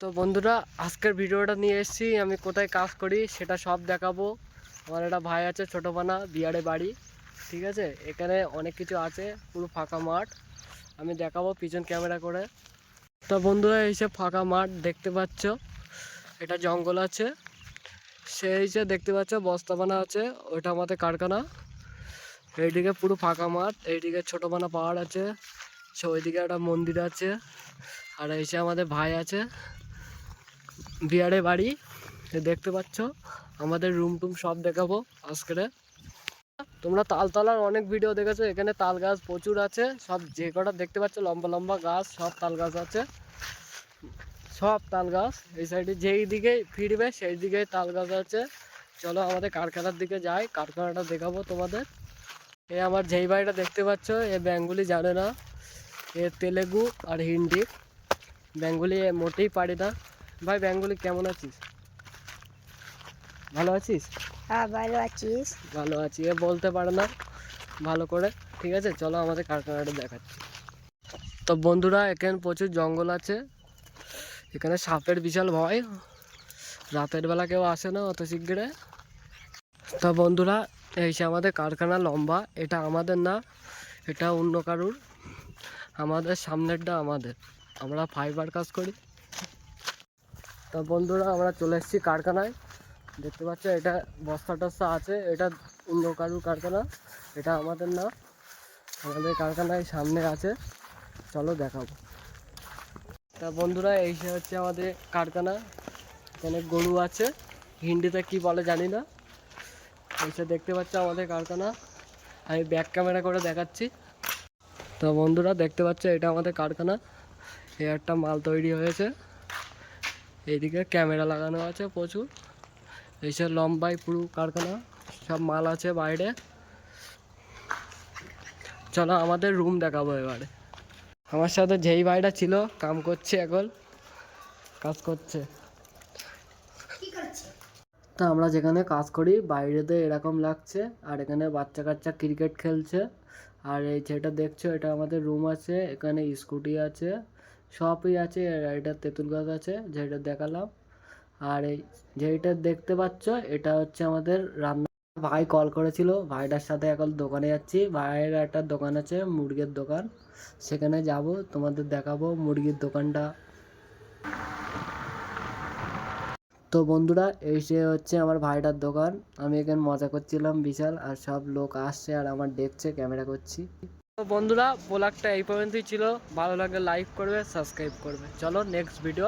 তো বন্ধুরা, আজকের ভিডিওটা নিয়ে এসেছি। আমি কোথায় কাজ করি সেটা সব দেখাবো। আমার একটা ভাই আছে, ছোটো পানা বিয়ারে বাড়ি, ঠিক আছে? এখানে অনেক কিছু আছে, পুরো ফাঁকা মাঠ। আমি দেখাবো পিছন ক্যামেরা করে। তো বন্ধুরা এইসব ফাঁকা মাঠ দেখতে পাচ্ছ, এটা জঙ্গল আছে। সেই যে দেখতে পাচ্ছ বস্তা বানা আছে, ওইটা আমাদের কারখানা। এইদিকে পুরো ফাঁকা মাঠ, এইদিকে ছোটো পানা পাহাড় আছে, সে ওইদিকে একটা মন্দির আছে। আর এই আমাদের ভাই আছে বিয়ারে বাড়ি দেখতে পাচ্ছ, আমাদের রুম টুম সব দেখাবো আজকের। তোমরা তালতলার অনেক ভিডিও দেখেছ, এখানে তাল গাছ প্রচুর আছে, সব যে কটা দেখতে পাচ্ছ, লম্বা লম্বা গাছ, সব তাল গাছ আছে। সব তাল গাছ এই সাইডে যেই দিকে ফিরবে, সেই দিকে তাল গাছ আছে। চলো আমাদের কারখানার দিকে যাই, কারখানাটা দেখাবো তোমাদের। এ আমার যেই বাড়িটা দেখতে পাচ্ছ, এ বেঙ্গলি জানে না, এ তেলেগু আর হিন্দি। বেঙ্গলি এ মোটেই পারি না। ভাই বেঙ্গলি কেমন আছিস? ভালো আছিস? হ্যাঁ ভালো আছিস? ভালো আছি। এ বলতে পারে না ভালো করে ঠিক আছে? চলো আমাদের কারখানাটা দেখাচ্ছি। তো বন্ধুরা এখানে প্রচুর জঙ্গল আছে। এখানে সাপের বিশাল ভয়। রাতের বেলা কেউ আসে না অত শীঘ্রে। তো বন্ধুরা এই যে আমাদের কারখানা লম্বা এটা আমাদের না এটা অন্য কারুর। আমাদের সামনেরটা আমাদের। আমরা ফাইবার কাজ করি। তো বন্ধুরা, আমরা চলে এসেছি কারখানায়। দেখতে পাচ্ছ, এটা বস্তা টস্তা আছে, এটা অন্য কারুর কারখানা, এটা আমাদের না, আমাদের কারখানায় সামনে আছে। চলো দেখাবো। তা বন্ধুরা, এই হচ্ছে আমাদের কারখানা, এখানে গরু আছে, হিন্দিতে কি বলে জানি না। এই সে দেখতে পাচ্ছ আমাদের কারখানা, আমি ব্যাক ক্যামেরা করে দেখাচ্ছি। তো বন্ধুরা, দেখতে পাচ্ছ, এটা আমাদের কারখানা এ একটা মাল তৈরি হয়েছে। এইদিকে ক্যামেরা লাগানো আছে প্রচুর। এইসব লম্বাই পুরো কারখানা সব মাল আছে বাইরে। চলো আমাদের রুম দেখাবো এবারে। আমার সাথে যেই ভাইটা ছিল কাম করছে এখন কাজ করছে। তো আমরা যেখানে কাজ করি বাইরেতে এরকম লাগছে। আর এখানে বাচ্চা কাচ্চা ক্রিকেট খেলছে। আর এই যেটা দেখছ এটা আমাদের রুম আছে এখানে স্কুটি আছে। সবই আছে এটা তেঁতুল গাছ আছে, যেটা দেখালাম। আর এই যেইটা দেখতে পাচ্ছ, এটা হচ্ছে আমাদের রান্না। ভাই কল করেছিল, ভাইটার সাথে এখন দোকানে যাচ্ছি। ভাইয়ের একটা দোকান আছে, মুরগির দোকান। সেখানে যাব, তোমাদের দেখাবো মুরগির দোকানটা। তো বন্ধুরা, এই সে হচ্ছে আমার ভাইটার দোকান। আমি এখানে মজা করছিলাম বিশাল, আর সব লোক আসছে আর আমার দেখছে, ক্যামেরা করছি। তো বন্ধুরা ব্লগটা এই পর্যন্তই ছিল। ভালো লাগলে লাইক করবে সাবস্ক্রাইব করবে। চলো নেক্সট ভিডিও